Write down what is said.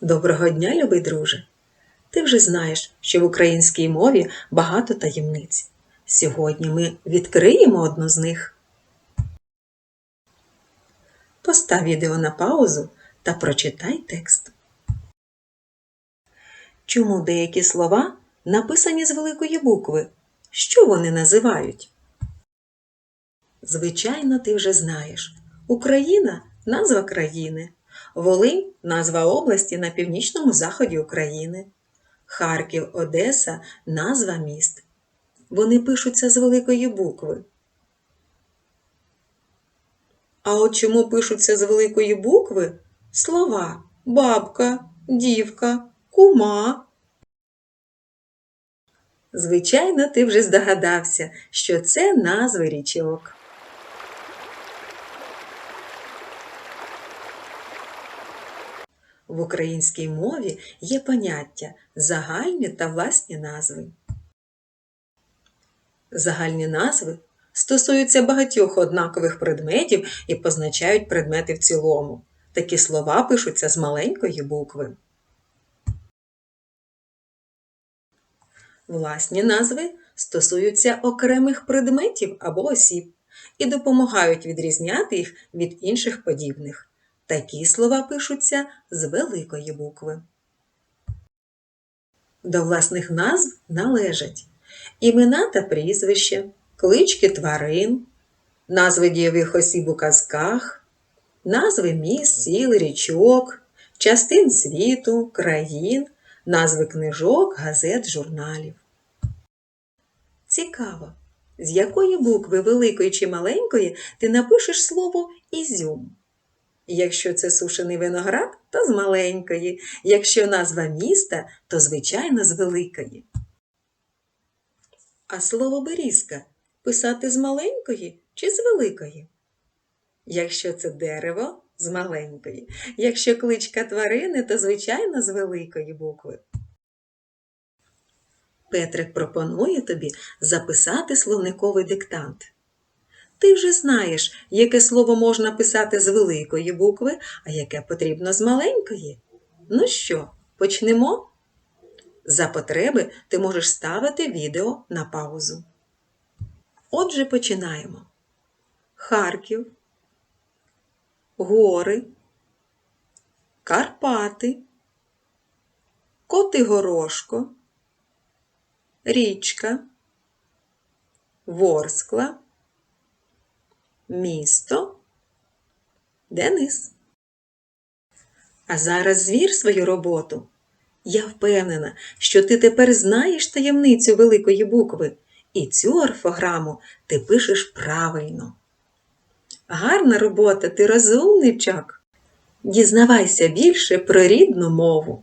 Доброго дня, любий друже! Ти вже знаєш, що в українській мові багато таємниць. Сьогодні ми відкриємо одну з них. Постав відео на паузу та прочитай текст. Чому деякі слова написані з великої букви? Що вони називають? Звичайно, ти вже знаєш. Україна назва країни, Волинь назва області на північному заході України, Харків, Одеса назва міст. Вони пишуться з великої букви. А от чому пишуться з великої букви слова бабка, дівка, кума? Звичайно, ти вже здогадався, що це назви річок. В українській мові є поняття загальні та власні назви. Загальні назви стосуються багатьох однакових предметів і позначають предмети в цілому. Такі слова пишуться з маленької букви. Власні назви стосуються окремих предметів або осіб і допомагають відрізняти їх від інших подібних. Такі слова пишуться з великої букви. До власних назв належать імена та прізвища, клички тварин, назви дієвих осіб у казках, назви міст, сіл, річок, частин світу, країн, назви книжок, газет, журналів. Цікаво, з якої букви великої чи маленької ти напишеш слово ізюм. Якщо це сушений виноград, то з маленької, якщо назва міста, то звичайно з великої. А слово берізка писати з маленької чи з великої? Якщо це дерево з маленької, якщо кличка тварини, то звичайно з великої букви. Петрик пропонує тобі записати словниковий диктант. Ти вже знаєш, яке слово можна писати з великої букви, а яке потрібно з маленької. Ну що, почнемо? За потреби ти можеш ставити відео на паузу. Отже, починаємо. Харків, гори, Карпати, Котигорошко, річка, Ворскла місто, Денис. А зараз звір свою роботу. Я впевнена, що ти тепер знаєш таємницю великої букви, і цю орфограму ти пишеш правильно. Гарна робота, ти розумничок. Дізнавайся більше про рідну мову.